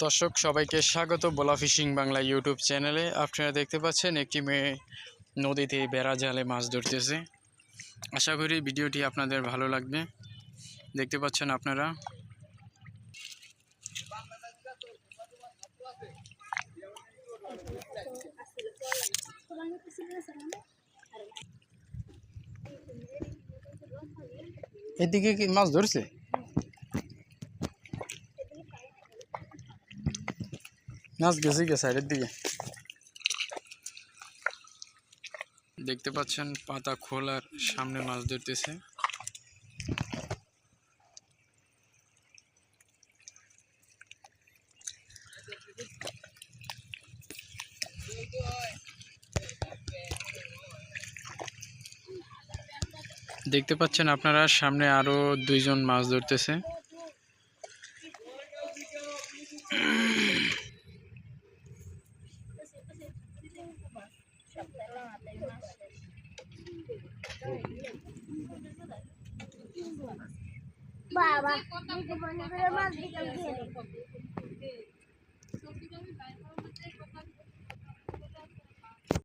দর্শক, সবাইকে স্বাগত বোলা ফিশিং বাংলা ইউটিউব চ্যানেলে। আপনারা দেখতে পাচ্ছেন একটি মেয়ে নদীতে বেড়া জালে মাছ ধরতেছে। আশা করি ভিডিওটি আপনাদের ভালো লাগবে। দেখতে পাচ্ছেন আপনারা। এদিকে কি মাছ ধরছে? মাছ গেছে গে সাইডের দিকে। দেখতে পাচ্ছেন, পাতা খোলার সামনে মাছ ধরতেছে। দেখতে পাচ্ছেন আপনারা, সামনে আরও দুইজন মাছ ধরতেছে। Bawa. lang natin yung